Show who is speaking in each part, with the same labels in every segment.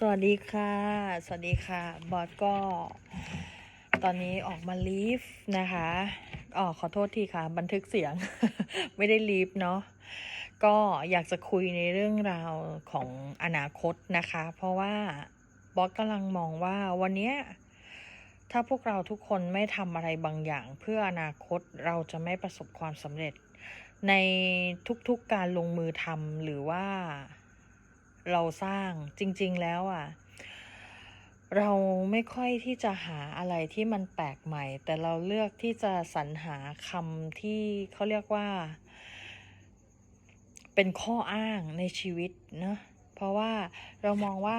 Speaker 1: สวัสดีค่ะ สวัสดีค่ะ บอสก็ ตอนนี้ออกมาลีฟนะคะอ๋อขอโทษทีค่ะ บันทึกเสียง ไม่ได้ลีฟเนาะ ก็อยากจะคุยในเรื่องราวของอนาคตนะคะ เพราะว่าบอสกำลังมองว่าวันเนี้ยถ้าพวกเราทุกคนไม่ทำอะไรบางอย่าง เพื่ออนาคตเราจะไม่ประสบความสำเร็จ ในทุกๆการลงมือทำหรือว่า เราสร้างจริง ๆ แล้วอะ เราไม่ค่อยที่จะหาอะไรที่มันแปลกใหม่ แต่เราเลือกที่จะสรรหาคำที่เขาเรียกว่า เป็นข้ออ้างในชีวิตเนะเพราะว่าเรามองว่า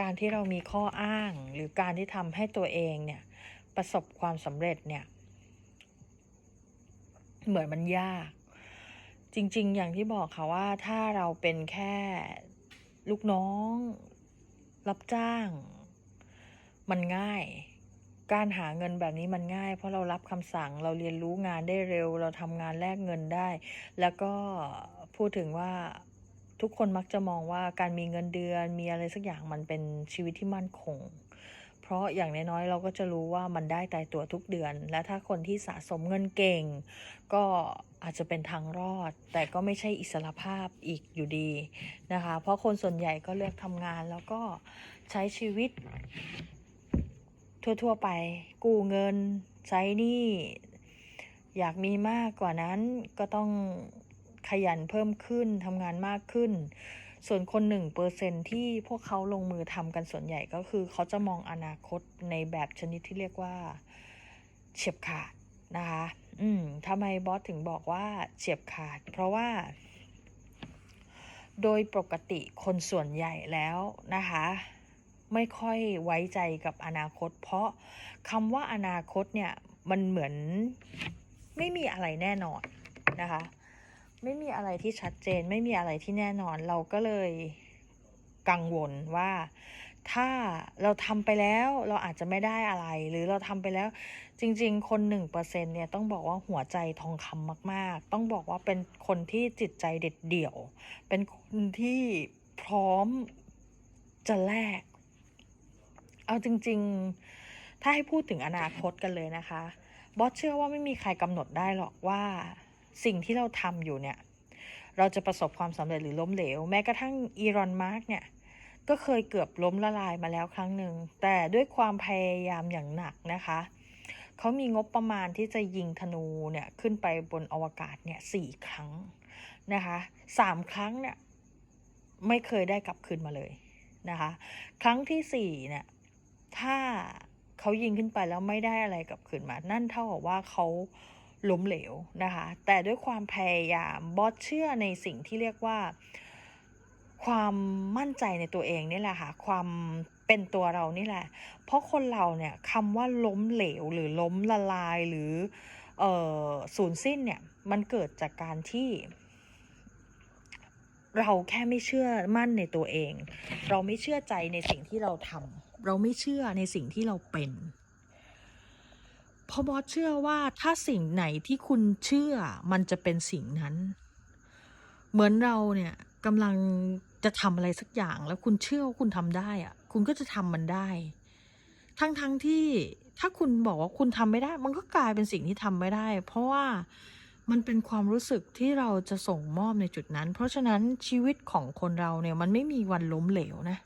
Speaker 1: การที่เรามีข้ออ้าง หรือการที่ทำให้ตัวเองเนี่ย ประสบความสำเร็จเนี่ย เหมือนมันยาก จริง ๆ อย่างที่บอกค่ะว่าถ้าเราเป็นแค่ ลูกน้อง รับจ้าง มันง่าย การหาเงินแบบนี้มันง่าย เพราะเรารับคำสั่งเราเรียนรู้งานได้เร็ว เราทำงานแลกเงินได้ แล้วก็พูดถึงว่าทุกคนมักจะมองว่าการมีเงินเดือนมีอะไรสักอย่างมันเป็นชีวิตที่มั่นคง ราะอย่างน้อยๆเราก็จะรู้ว่ามันได้ตายตัวทุกเดือน และถ้าคนที่สะสมเงินเก่ง ก็อาจจะเป็นทางรอด แต่ก็ไม่ใช่อิสรภาพอีกอยู่ดีนะคะ เพราะคนส่วนใหญ่ก็เลือกทำงานแล้วก็ใช้ชีวิต ทั่วๆไปกู้เงินใช้หนี้อยากมีมากกว่านั้นก็ต้องขยันเพิ่มขึ้นทำงานมากขึ้น ส่วนคนหนึ่งเปอร์เซนที่พวกเขาลงมือทำกันส่วนใหญ่ก็คือเขาจะมองอนาคตในแบบชนิดที่เรียกว่าเฉียบขาดนะคะ อืมทำไมบอสถึงบอกว่าเฉียบขาด เพราะว่า โดยปกติคนส่วนใหญ่แล้วนะคะ ไม่ค่อยไว้ใจกับอนาคต เพราะคำว่าอนาคตเนี่ย มันเหมือนไม่มีอะไรแน่นอนนะคะ ไม่มีอะไรที่ชัดเจน ไม่มีอะไรที่แน่นอน เราก็เลยกังวลว่า ถ้าเราทำไปแล้วเราอาจจะไม่ได้อะไร หรือเราทำไปแล้ว จริง ๆ คนหนึ่งเปอร์เซ็นเนี่ยต้องบอกว่าหัวใจทองคำมาก ๆ ต้องบอกว่าเป็นคนที่จิตใจเด็ดเดี่ยว เป็นคนที่พร้อมจะแลกเอาจริง ๆ ถ้าให้พูดถึงอนาคตกันเลยนะคะ บอสเชื่อว่าไม่มีใครกำหนดได้หรอกว่า สิ่งที่เราทำอยู่เนี่ย เราจะประสบความสำเร็จหรือล้มเหลว แม้กระทั่งอีรอนมาร์กเนี่ย ก็เคยเกือบล้มละลายมาแล้วครั้งหนึ่ง แต่ด้วยความพยายามอย่างหนักนะคะเขามีงบประมาณที่จะยิงธนูเนี่ยขึ้นไปบนอวกาศเนี่ยสี่ครั้งนะคะสามครั้งเนี่ยไม่เคยได้กลับคืนมาเลยนะคะ ครั้งที่สี่เนี่ยถ้าเขายิงขึ้นไปแล้วไม่ได้อะไรกลับคืนมา นั่นเท่ากับว่าเขา ล้มเหลวนะคะ แต่ด้วยความพยายามบอสเชื่อในสิ่งที่เรียกว่า ความมั่นใจในตัวเองนี่แหละค่ะความเป็นตัวเรานี่แหละ เพราะคนเราเนี่ยคำว่าล้มเหลวหรือล้มละลายหรือออสูญสิ้นเนี่ยมันเกิดจากการที่เราแค่ไม่เชื่อมั่นในตัวเอง เราไม่เชื่อใจในสิ่งที่เราทำ เราไม่เชื่อในสิ่งที่เราเป็น เพราะบอสเชื่อว่าถ้าสิ่งไหนที่คุณเชื่อมันจะเป็นสิ่งนั้น เหมือนเราเนี่ยกำลังจะทำอะไรสักอย่างแล้วคุณเชื่อว่าคุณทำได้อะคุณก็จะทำมันได้ ทั้งทั้งที่ถ้าคุณบอกว่าคุณทำไม่ได้ มันก็กลายเป็นสิ่งที่ทำไม่ได้ เพราะว่ามันเป็นความรู้สึกที่เราจะส่งมอบในจุดนั้น เพราะฉะนั้นชีวิตของคนเราเนี่ยมันไม่มีวันล้มเหลวนะ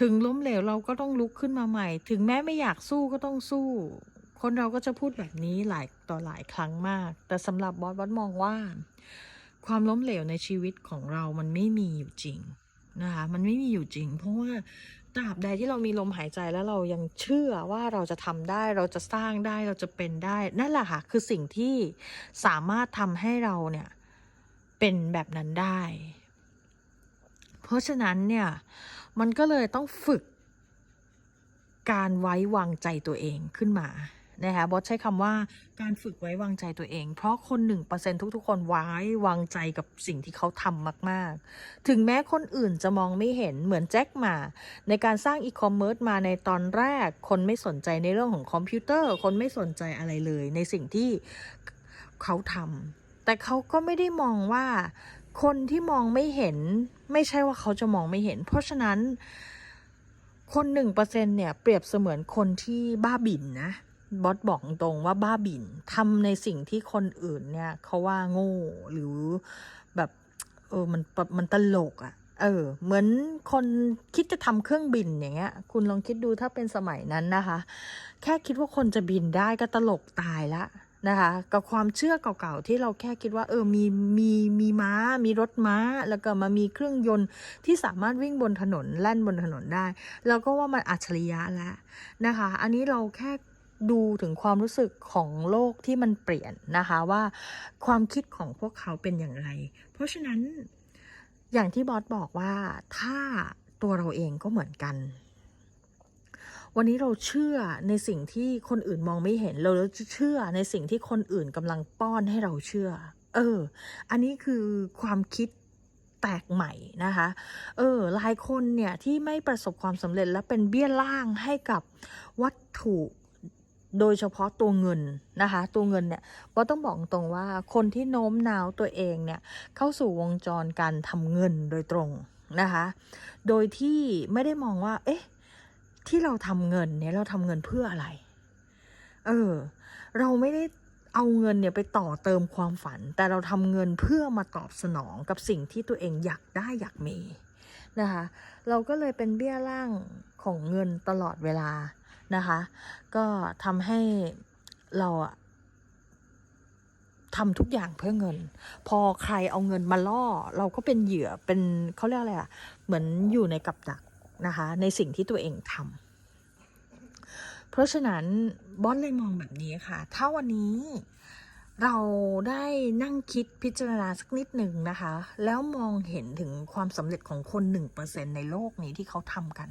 Speaker 1: ถึงล้มเหลวเราก็ต้องลุกขึ้นมาใหม่ ถึงแม้ไม่อยากสู้ก็ต้องสู้ คนเราก็จะพูดแบบนี้หลายต่อหลายครั้งมาก แต่สำหรับบอสบอสมองว่า ความล้มเหลวในชีวิตของเรามันไม่มีอยู่จริงนะคะมันไม่มีอยู่จริง เพราะว่าตราบใดที่เรามีลมหายใจแล้วเรายังเชื่อว่าเราจะทำได้เราจะสร้างได้เราจะเป็นได้ นั่นแหละค่ะคือสิ่งที่สามารถทำให้เราเนี่ยเป็นแบบนั้นได้ เพราะฉะนั้นเนี่ยมันก็เลยต้องฝึกการไว้วางใจตัวเองขึ้นมา นะคะบอสใช้คำว่าการฝึกไว้วางใจตัวเอง เพราะคนหนึ่งเปอร์เซ็นทุกๆ คนไว้วางใจกับสิ่งที่เขาทำมากๆ ถึงแม้คนอื่นจะมองไม่เห็นเหมือนแจ็คมา ในการสร้างอีคอมเมิร์ซมาในตอนแรก คนไม่สนใจในเรื่องของคอมพิวเตอร์ คนไม่สนใจอะไรเลย ในสิ่งที่เขาทำแต่เขาก็ไม่ได้มองว่า คนที่มองไม่เห็น ไม่ใช่ว่าเขาจะมองไม่เห็น เพราะฉะนั้นคนหนึ่งเปอร์เซ็นเนี่ยเปรียบเสมือนคนที่บ้าบิ่นนะ บอสบอกตรงว่าบ้าบิ่นทำในสิ่งที่คนอื่นเนี่ยเขาว่าโง่หรือแบบเออมันมันตลกอะ่ะเออ เหมือนคนคิดจะทำเครื่องบินอย่างเงี้ย คุณลองคิดดูถ้าเป็นสมัยนั้นนะคะ แค่คิดว่าคนจะบินได้ก็ตลกตายละนะคะ กับความเชื่อเก่าๆที่เราแค่คิดว่า เออมีมีมีม้า มีรถม้า แล้วก็มามีเครื่องยนต์ที่สามารถวิ่งบนถนนแล่นบนถนนได้ แล้วก็ว่ามันอัจฉริยะแล้วนะคะ อันนี้เราแค่ ดูถึงความรู้สึกของโลกที่มันเปลี่ยนนะคะว่าความคิดของพวกเขาเป็นอย่างไร เพราะฉะนั้นอย่างที่บอสบอกว่าถ้าตัวเราเองก็เหมือนกัน วันนี้เราเชื่อในสิ่งที่คนอื่นมองไม่เห็นเราจะเชื่อในสิ่งที่คนอื่นกำลังป้อนให้เราเชื่อ เออ อันนี้คือความคิดแปลกใหม่นะคะ เออ หลายคนเนี่ยที่ไม่ประสบความสำเร็จและเป็นเบี้ยล่างให้กับวัตถุ โดยเฉพาะตัวเงินนะคะ ตัวเงินเนี่ยว่าต้องบอกตรงว่าคนที่โน้มน้าวตัวเองเนี่ยเข้าสู่วงจรการทำเงินโดยตรงนะคะ โดยที่ไม่ได้มองว่า เอ๊ะ ที่เราทำเงินเนี่ยเราทำเงินเพื่ออะไร เออ เราไม่ได้เอาเงินเนี่ยไปต่อเติมความฝัน แต่เราทำเงินเพื่อมาตอบสนองกับสิ่งที่ตัวเองอยากได้อยากมีนะคะ เราก็เลยเป็นเบี้ยล่างของเงินตลอดเวลา นะคะ ก็ทำให้เราอะทำทุกอย่างเพื่อเงิน พอใครเอาเงินมาล่อ เราก็เป็นเหยื่อเป็นเขาเรียกอะไรอะเหมือนอยู่ในกับดักนะคะ ในสิ่งที่ตัวเองทำเพราะฉะนั้นบอสเลยมองแบบนี้ค่ะ ถ้าวันนี้เราได้นั่งคิดพิจารณาสักนิดหนึ่งนะคะ แล้วมองเห็นถึงความสำเร็จของคนหนึ่งเปอร์เซ็นในโลกนี้ที่เขาทำกัน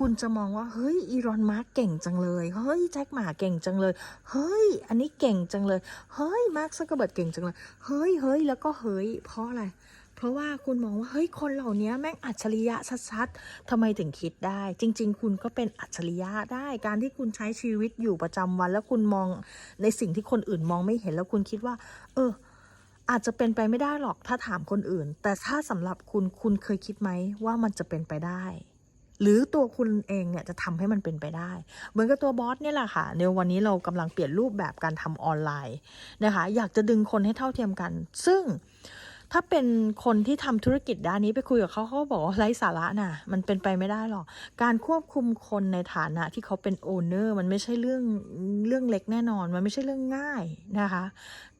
Speaker 1: คุณจะมองว่า เฮ้ยอีรอนมาร์กเก่งจังเลย เฮ้ยแจ็คหมาเก่งจังเลย เฮ้ย อันนี้เก่งจังเลย เฮ้ยมาร์คซักเกอร์เบิร์ดเก่งจังเลย เฮ้ยเฮ้ยแล้วก็เฮ้ย เพราะอะไร เพราะว่าคุณมองว่า เฮ้ย คนเหล่านี้แม่งอัจฉริยะชัดๆทำไมถึงคิดได้ จริง ๆ คุณก็เป็นอัจฉริยะได้ การที่คุณใช้ชีวิตอยู่ประจำวัน แล้วคุณมองในสิ่งที่คนอื่นมองไม่เห็นแล้วคุณคิดว่า เอออาจจะเป็นไปไม่ได้หรอกถ้าถามคนอื่น แต่ถ้าสำหรับคุณคุณเคยคิดไหมว่ามันจะเป็นไปได้ หรือตัวคุณเองเนี่ยจะทำให้มันเป็นไปได้ เหมือนกับตัวบอสเนี่ยแหละค่ะในวันนี้เรากำลังเปลี่ยนรูปแบบการทำออนไลน์นะคะ อยากจะดึงคนให้เท่าเทียมกัน ซึ่งถ้าเป็นคนที่ทำธุรกิจด้านนี้ไปคุยกับเขาเขาบอกว่าไร้สาระน่ะ มันเป็นไปไม่ได้หรอก การควบคุมคนในฐานะที่เขาเป็นโอเนอร์มันไม่ใช่เรื่องเรื่องเล็กแน่นอน มันไม่ใช่เรื่องง่ายนะคะ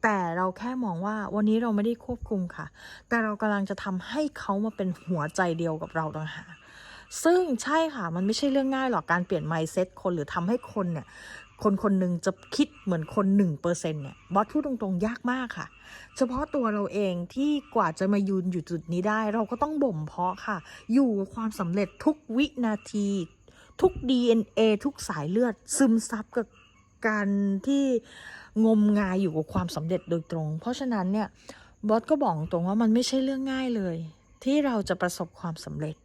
Speaker 1: แต่เราแค่มองว่าวันนี้เราไม่ได้ควบคุมค่ะ แต่เรากำลังจะทำให้เขามาเป็นหัวใจเดียวกับเราต่างหาก ซึ่งใช่ค่ะมันไม่ใช่เรื่องง่ายหรอกการเปลี่ยน mindset คนหรือทำให้คนเนี่ยคนคนหนึ่งจะคิดเหมือนคนหนึ่งเปอร์เซ็นเนี่ยบอสพูดตรงๆ ยากมากค่ะ เฉพาะตัวเราเองที่กว่าจะมายืนอยู่จุดนี้ได้ เราก็ต้องบ่มเพาะค่ะ อยู่กับความสำเร็จทุกวินาที ทุก DNA ทุกสายเลือด ซึมซับกับการที่งมงายอยู่กับความสำเร็จโดยตรง เพราะฉะนั้นเนี่ยบอสก็บอกตรงว่ามันไม่ใช่เรื่องง่ายเลย ที่เราจะประสบความสำเร็จ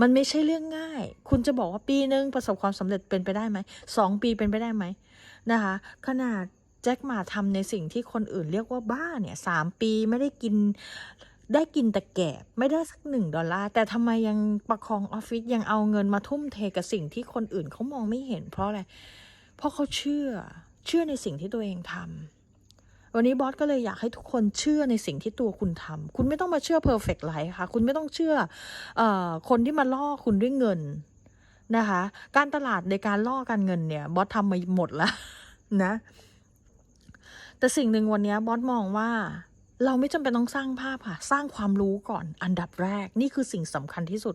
Speaker 1: มันไม่ใช่เรื่องง่าย คุณจะบอกว่าปีนึงประสบความสำเร็จเป็นไปได้ไหมสองปีเป็นไปได้ไหมนะคะ ขนาดแจ็คหมาทำในสิ่งที่คนอื่นเรียกว่าบ้าเนี่ยสามปีไม่ได้กินได้กินแต่แกบไม่ได้สักหนึ่งดอลลาร์แต่ทำไมยังประคองออฟฟิศยังเอาเงินมาทุ่มเทกับสิ่งที่คนอื่นเขามองไม่เห็นเพราะอะไร เพราะเขาเชื่อเชื่อในสิ่งที่ตัวเองทำ วันนี้บอสก็เลยอยากให้ทุกคนเชื่อในสิ่งที่ตัวคุณทำคุณไม่ต้องมาเชื่อ perfect life ค่ะ คุณไม่ต้องเชื่อออคนที่มาล่อคุณด้วยเงินนะคะ การตลาดในการล่อการเงินเนี่ย บอสทำมาหมดแล้วนะ แต่สิ่งหนึ่งวันนี้บอสมองว่าเราไม่จำเป็นต้องสร้างภาพค่ะ สร้างความรู้ก่อนอันดับแรกนี่คือสิ่งสำคัญที่สุด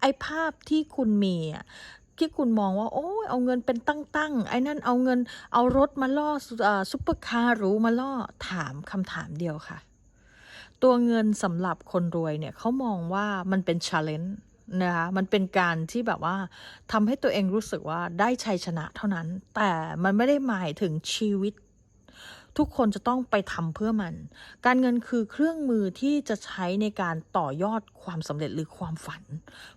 Speaker 1: ไอ้ภาพที่คุณมี ที่คุณมองว่า โอ้ยเอาเงินเป็นตั้งๆไอ้นั่นเอาเงินเอารถมาล่อซุปเปอร์คาร์หรูมาล่อถามคำถามเดียวค่ะ ตัวเงินสำหรับคนรวยเนี่ยเขามองว่ามันเป็นชาเลนจ์นะคะมันเป็นการที่แบบว่าทำให้ตัวเองรู้สึกว่าได้ชัยชนะเท่านั้น แต่มันไม่ได้หมายถึงชีวิต ทุกคนจะต้องไปทำเพื่อมัน การเงินคือเครื่องมือที่จะใช้ในการต่อยอดความสำเร็จหรือความฝัน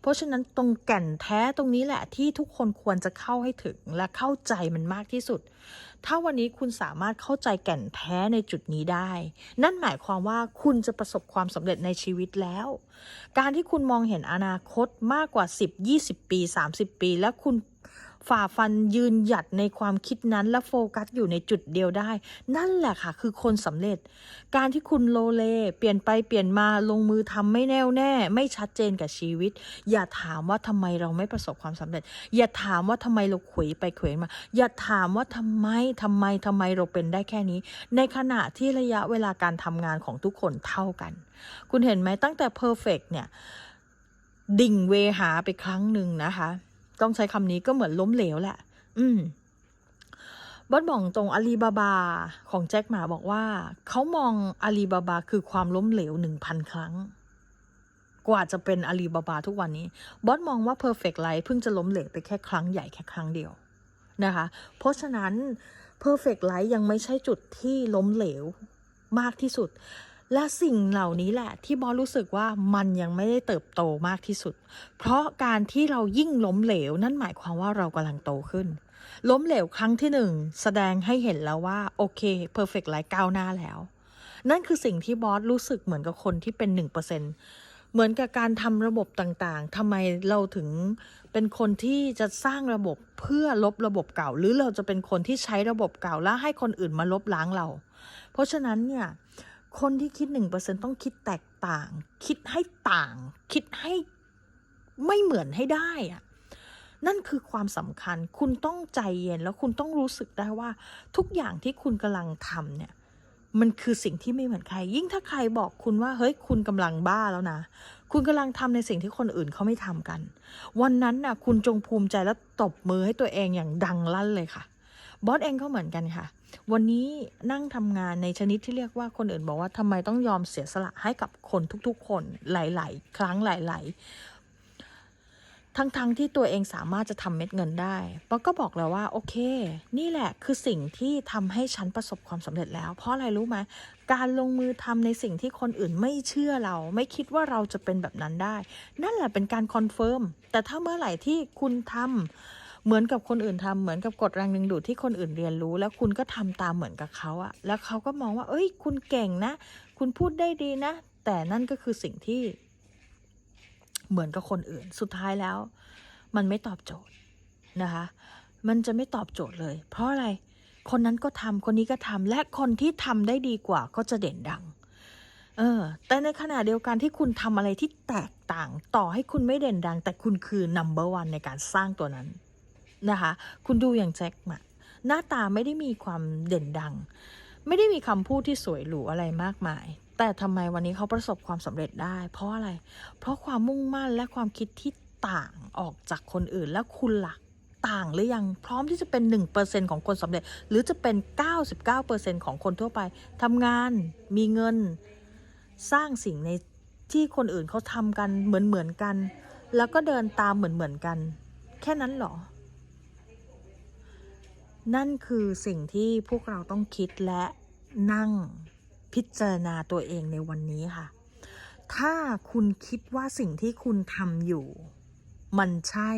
Speaker 1: เพราะฉะนั้นตรงแก่นแท้ตรงนี้แหละที่ทุกคนควรจะเข้าให้ถึงและเข้าใจมันมากที่สุด ถ้าวันนี้คุณสามารถเข้าใจแก่นแท้ในจุดนี้ได้ นั่นหมายความว่าคุณจะประสบความสำเร็จในชีวิตแล้ว การที่คุณมองเห็นอนาคตมากกว่า 10 20 ปี 30 ปี และคุณ ฝ่าฟันยืนหยัดในความคิดนั้นและโฟกัสอยู่ในจุดเดียวได้ นั่นแหละค่ะ คือคนสำเร็จ การที่คุณโลเล เปลี่ยนไปเปลี่ยนมาลงมือทำไม่แน่วแน่ ไม่ชัดเจนกับชีวิต อย่าถามว่าทำไมเราไม่ประสบความสำเร็จ อย่าถามว่าทำไมเราขวไปเขวมา อย่าถามว่าทำไมทำไมทำไมเราเป็นได้แค่นี้ ในขณะที่ระยะเวลาการทำงานของทุกคนเท่ากัน คุณเห็นไหมตั้งแต่ perfect เนี่ยดิ่งเวหาไปครั้งหนึ่งนะคะ ต้องใช้คำนี้ก็เหมือนล้มเหลวแหละ อืมบอสบอกตรงอาลีบาบาของแจ็คหมาบอกว่า เขามองอาลีบาบาคือความล้มเหลวหนึ่งพันครั้ง กว่าจะเป็นอาลีบาบาทุกวันนี้ บอสมองว่า Perfect Life เพิ่งจะล้มเหลวไปแค่ครั้งใหญ่แค่ครั้งเดียวนะคะ เพราะฉะนั้น Perfect Life ยังไม่ใช่จุดที่ล้มเหลวมากที่สุด และสิ่งเหล่านี้แหละที่บอสรู้สึกว่ามันยังไม่ได้เติบโตมากที่สุด เพราะการที่เรายิ่งล้มเหลว นั่นหมายความว่าเรากำลังโตขึ้น ล้มเหลวครั้งที่หนึ่งแสดงให้เห็นแล้วว่าโอเค perfect life ก้าวหน้าแล้ว นั่นคือสิ่งที่บอสรู้สึกเหมือนกับคนที่เป็นหนึ่งเปอร์เซ็นเหมือนกับการทำระบบต่างๆทำไมเราถึงเป็นคนที่จะสร้างระบบเพื่อลบระบบเก่า หรือเราจะเป็นคนที่ใช้ระบบเก่าแล้วให้คนอื่นมาลบล้างเรา เพราะฉะนั้นเนี่ย คนที่คิดหนึ่งเปอร์เซ็นต้องคิดแตกต่าง คิดให้ต่าง คิดให้ไม่เหมือนให้ได้อะนั่นคือความสำคัญ คุณต้องใจเย็นแล้วคุณต้องรู้สึกได้ว่า ทุกอย่างที่คุณกำลังทำเนี่ย มันคือสิ่งที่ไม่เหมือนใคร ยิ่งถ้าใครบอกคุณว่า เฮ้ย คุณกำลังบ้าแล้วนะ คุณกำลังทำในสิ่งที่คนอื่นเขาไม่ทำกัน วันนั้นน่ะ คุณจงภูมิใจและตบมือให้ตัวเองอย่างดังลั่นเลยค่ะ บอสเองก็เหมือนกันค่ะ วันนี้นั่งทำงานในชนิดที่เรียกว่าคนอื่นบอกว่าทำไมต้องยอมเสียสละให้กับคนทุกๆ คนหลาย ๆ ครั้งหลาย ๆ ทั้งๆทที่ตัวเองสามารถจะทำเม็ดเงินได้ป๊อกก็บอกแล้วว่า โอเค นี่แหละคือสิ่งที่ทำให้ฉันประสบความสำเร็จแล้ว เพราะอะไรรู้ไหมการลงมือทำในสิ่งที่คนอื่นไม่เชื่อเรา ไม่คิดว่าเราจะเป็นแบบนั้นได้ นั่นแหละเป็นการคอนเฟิร์มแต่ถ้าเมื่อไหร่ที่คุณทำ เหมือนกับคนอื่นทำเหมือนกับกฎแรงดึงดูดที่คนอื่นเรียนรู้ แล้วคุณก็ทำตามเหมือนกับเขาอะแล้วเขาก็มองว่า เอ้ย คุณเก่งนะ คุณพูดได้ดีนะ แต่นั่นก็คือสิ่งที่ เหมือนกับคนอื่น สุดท้ายแล้ว มันไม่ตอบโจทย์นะคะ มันจะไม่ตอบโจทย์เลย เพราะอะไรคนนั้นก็ทำคนนี้ก็ทำและคนที่ทำได้ดีกว่าก็จะเด่นดัง เออ แต่ในขณะเดียวกันที่คุณทำอะไรที่แตกต่าง ต่อให้คุณไม่เด่นดัง แต่คุณคือ number one ในการสร้างตัวนั้น นะคะ คุณดูอย่างแจ็คมาหน้าตาไม่ได้มีความเด่นดัง ไม่ได้มีคำพูดที่สวยหรูอะไรมากมาย แต่ทำไมวันนี้เขาประสบความสำเร็จได้ เพราะอะไร เพราะความมุ่งมั่นและความคิดที่ต่างออกจากคนอื่นแล้วคุณล่ะต่างหรือยังพร้อมที่จะเป็น 1%ของคนสำเร็จ หรือจะเป็น 99%ของคนทั่วไปทำงานมีเงิน สร้างสิ่งในที่คนอื่นเขาทำกันเหมือนเหมือนกัน แล้วก็เดินตามเหมือนเหมือนกัน แค่นั้นเหรอ นั่นคือสิ่งที่พวกเราต้องคิดและนั่งพิจารณาตัวเองในวันนี้ค่ะ ถ้าคุณคิดว่าสิ่งที่คุณทำอยู่ มันใช่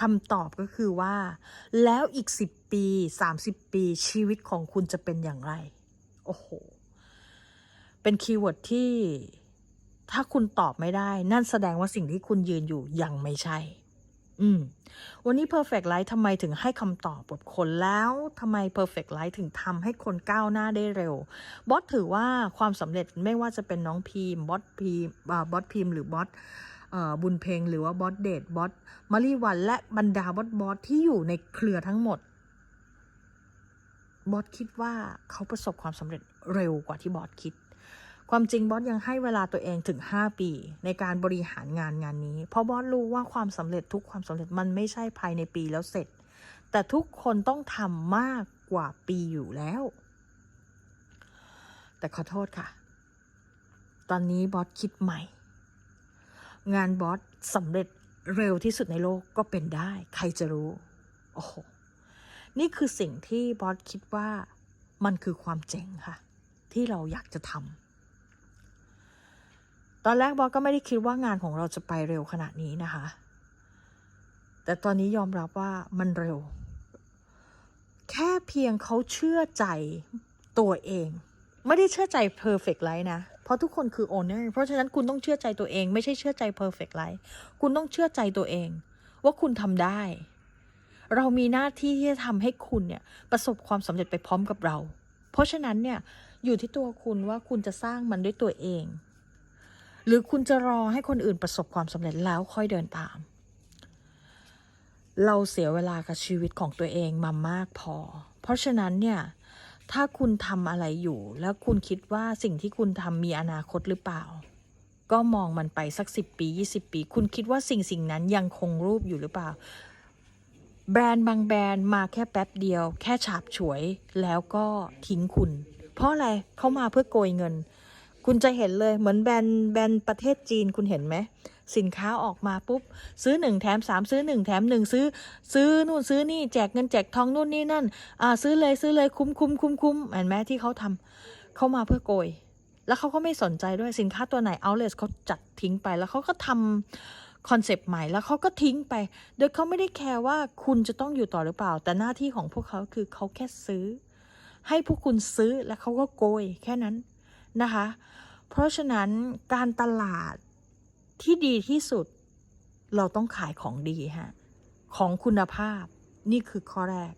Speaker 1: คำตอบก็คือว่า แล้วอีก 10 ปี 30 ปีชีวิตของคุณจะเป็นอย่างไร โอ้โห เป็นคีย์เวิร์ดที่ถ้าคุณตอบไม่ได้ นั่นแสดงว่าสิ่งที่คุณยืนอยู่ยังไม่ใช่ อืม วันนี้ Perfect Life ทำไมถึงให้คำตอบกับคนแล้วทำไม Perfect Life ถึงทำให้คนก้าวหน้าได้เร็ว บอสถือว่าความสำเร็จไม่ว่าจะเป็นน้องพีมบอสพีมบอสพีมหรือบอสบุญเพลงหรือว่าบอสเดทบอสมารีวัน และบรรดาบอสบอสที่อยู่ในเครือทั้งหมด บอสคิดว่าเขาประสบความสำเร็จเร็วกว่าที่บอสคิด ความจริงบอสยังให้เวลาตัวเองถึง 5 ปี ในการบริหารงานงานนี้ เพราะบอสรู้ว่าความสำเร็จทุกความสำเร็จมันไม่ใช่ภายในปีแล้วเสร็จ แต่ทุกคนต้องทำมากกว่าปีอยู่แล้ว แต่ขอโทษค่ะ ตอนนี้บอสคิดใหม่ งานบอสสำเร็จเร็วที่สุดในโลกก็เป็นได้ ใครจะรู้ โอ้โห นี่คือสิ่งที่บอสคิดว่ามันคือความเจ๋งค่ะ ที่เราอยากจะทำ ตอนแรกบอสก็ไม่ได้คิดว่างานของเราจะไปเร็วขนาดนี้นะคะ แต่ตอนนี้ยอมรับว่ามันเร็ว แค่เพียงเขาเชื่อใจตัวเอง ไม่ได้เชื่อใจ perfect life นะ เพราะทุกคนคือ owner เพราะฉะนั้นคุณต้องเชื่อใจตัวเอง ไม่ใช่เชื่อใจ perfect life คุณต้องเชื่อใจตัวเอง ว่าคุณทำได้ เรามีหน้าที่ที่จะทำให้คุณเนี่ยประสบความสำเร็จไปพร้อมกับเรา เพราะฉะนั้นเนี่ยอยู่ที่ตัวคุณว่าคุณจะสร้างมันด้วยตัวเอง หรือคุณจะรอให้คนอื่นประสบความสำเร็จแล้วค่อยเดินตาม เราเสียเวลากับชีวิตของตัวเองมามากพอ เพราะฉะนั้นเนี่ย ถ้าคุณทำอะไรอยู่ แล้วคุณคิดว่าสิ่งที่คุณทำมีอนาคตหรือเปล่า ก็มองมันไปสักสิบปียี่สิบปี คุณคิดว่าสิ่งสิ่งนั้นยังคงรูปอยู่หรือเปล่า แบรนด์บางแบรนด์มาแค่แป๊บเดียว แค่ฉาบฉวยแล้วก็ทิ้งคุณ เพราะอะไรเขามาเพื่อโกยเงิน คุณจะเห็นเลยเหมือนแบรนด์แบรนด์ประเทศจีนคุณเห็นไหม สินค้าออกมาปุ๊บ ซื้อหนึ่งแถมสามซื้อหนึ่งแถมหนึ่งซื้อ ซื้อนู่นซื้อนี่แจกเงินแจกทองนู่นนี่นั่น อ่า ซื้อเลยซื้อเลยคุ้มคุ้มคุ้มคุ้มเห็นไหมที่เขาทำเขามาเพื่อโกย แล้วเขาก็ไม่สนใจด้วยสินค้าตัวไหนเอาเลสเขาจัดทิ้งไปแล้วเขาก็ทำคอนเซปต์ใหม่แล้วเขาก็ทิ้งไป โดยเขาไม่ได้แคร์ว่าคุณจะต้องอยู่ต่อหรือเปล่า แต่หน้าที่ของพวกเขาคือเขาแค่ซื้อ ให้พวกคุณซื้อแล้วเขาก็โกยแค่นั้น นะคะ เพราะฉะนั้นการตลาดที่ดีที่สุด เราต้องขายของดีฮะ ของคุณภาพนี่คือข้อแรก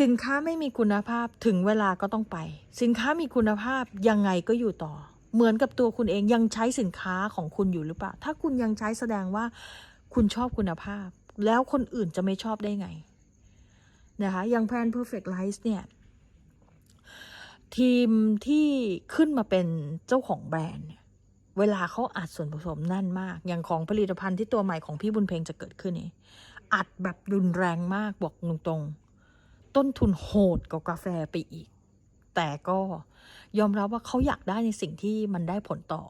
Speaker 1: สินค้าไม่มีคุณภาพถึงเวลาก็ต้องไป สินค้ามีคุณภาพยังไงก็อยู่ต่อ เหมือนกับตัวคุณเองยังใช้สินค้าของคุณอยู่หรือเปล่า ถ้าคุณยังใช้แสดงว่าคุณชอบคุณภาพ แล้วคนอื่นจะไม่ชอบได้ไงนะคะอย่างแพน perfect life เนี่ย ทีมที่ขึ้นมาเป็นเจ้าของแบรนด์เนี่ยเวลาเขาอัดส่วนผสมนั่นมาก อย่างของผลิตภัณฑ์ที่ตัวใหม่ของพี่บุญเพลงจะเกิดขึ้นนี่อัดแบบรุนแรงมากบอกตรงๆ ต้นทุนโหดกว่ากาแฟไปอีก แต่ก็ยอมรับว่าเขาอยากได้ในสิ่งที่มันได้ผลต่อ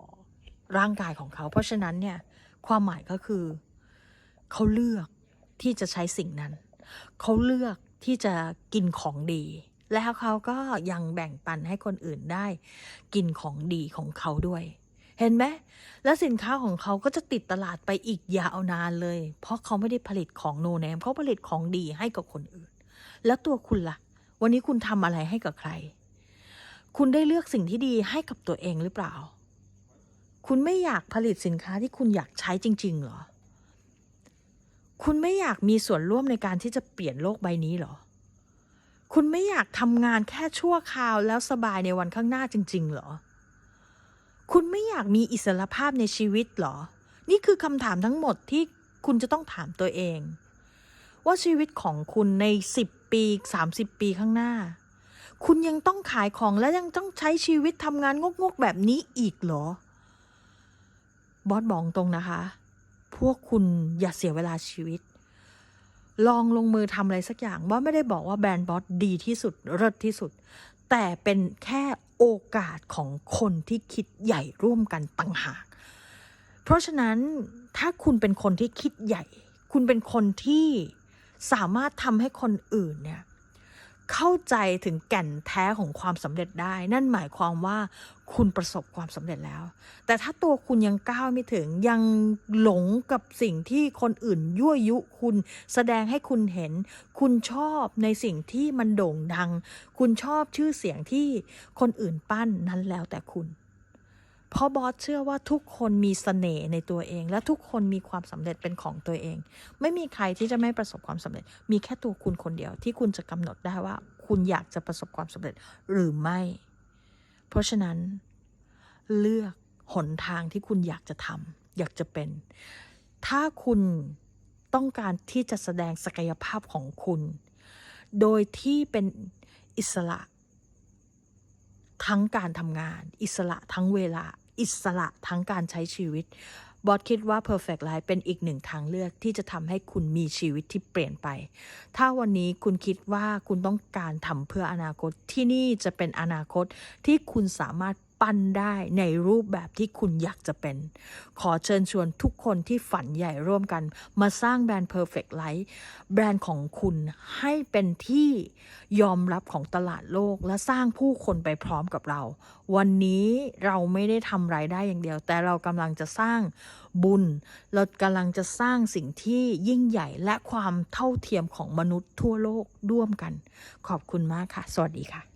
Speaker 1: ร่างกายของเขา เพราะฉะนั้นเนี่ยความหมายก็คือ เขาเลือกที่จะใช้สิ่งนั้น เขาเลือกที่จะกินของดี แล้วเขาก็ยังแบ่งปันให้คนอื่นได้ กินของดีของเขาด้วย เห็นไหมแล้วสินค้าของเขาก็จะติดตลาดไปอีกยาวนานเลย เพราะเขาไม่ได้ผลิตของโนแนมเขาผลิตของดีให้กับคนอื่น แล้วตัวคุณล่ะ วันนี้คุณทำอะไรให้กับใคร คุณได้เลือกสิ่งที่ดีให้กับตัวเองหรือเปล่า คุณไม่อยากผลิตสินค้าที่คุณอยากใช้จริงๆเหรอ คุณไม่อยากมีส่วนร่วมในการที่จะเปลี่ยนโลกใบนี้เหรอ คุณไม่อยากทำงานแค่ชั่วคราวแล้วสบายในวันข้างหน้าจริงๆเหรอ คุณไม่อยากมีอิสรภาพในชีวิตเหรอ นี่คือคำถามทั้งหมดที่คุณจะต้องถามตัวเอง ว่าชีวิตของคุณใน 10 ปี 30 ปีข้างหน้า คุณยังต้องขายของและยังต้องใช้ชีวิตทำงานงกๆแบบนี้อีกเหรอ บอสบอกตรงนะคะ พวกคุณอย่าเสียเวลาชีวิต ลองลงมือทำอะไรสักอย่างว่าไม่ได้บอกว่าแบรนด์บอสดีที่สุดเลิศที่สุด แต่เป็นแค่โอกาสของคนที่คิดใหญ่ร่วมกันต่างหาก เพราะฉะนั้นถ้าคุณเป็นคนที่คิดใหญ่ คุณเป็นคนที่สามารถทำให้คนอื่นเนี่ย เข้าใจถึงแก่นแท้ของความสำเร็จได้ นั่นหมายความว่าคุณประสบความสำเร็จแล้ว แต่ถ้าตัวคุณยังก้าวไม่ถึงยังหลงกับสิ่งที่คนอื่นยั่วยุคุณแสดงให้คุณเห็น คุณชอบในสิ่งที่มันโด่งดัง คุณชอบชื่อเสียงที่คนอื่นปั้นนั้นแล้วแต่คุณ เพราะบอสเชื่อว่าทุกคนมีเสน่ห์ในตัวเอง และทุกคนมีความสำเร็จเป็นของตัวเอง ไม่มีใครที่จะไม่ประสบความสำเร็จ มีแค่ตัวคุณคนเดียวที่คุณจะกำหนดได้ว่า คุณอยากจะประสบความสำเร็จหรือไม่ เพราะฉะนั้นเลือกหนทางที่คุณอยากจะทำอยากจะเป็น ถ้าคุณต้องการที่จะแสดงศักยภาพของคุณ โดยที่เป็นอิสระทั้งการทำงาน อิสระทั้งเวลา อิสระทั้งการใช้ชีวิต บอสคิดว่า perfect life เป็นอีกหนึ่งทางเลือกที่จะทำให้คุณมีชีวิตที่เปลี่ยนไป ถ้าวันนี้คุณคิดว่าคุณต้องการทำเพื่ออนาคตที่นี่จะเป็นอนาคตที่คุณสามารถ ปั้นได้ในรูปแบบที่คุณอยากจะเป็น ขอเชิญชวนทุกคนที่ฝันใหญ่ร่วมกัน มาสร้างแบรนด์ Perfect Life แบรนด์ของคุณให้เป็นที่ยอมรับของตลาดโลก และสร้างผู้คนไปพร้อมกับเรา วันนี้เราไม่ได้ทำรายได้อย่างเดียว แต่เรากำลังจะสร้างบุญ เรากำลังจะสร้างสิ่งที่ยิ่งใหญ่และความเท่าเทียมของมนุษย์ทั่วโลกร่วมกัน ขอบคุณมากค่ะ สวัสดีค่ะ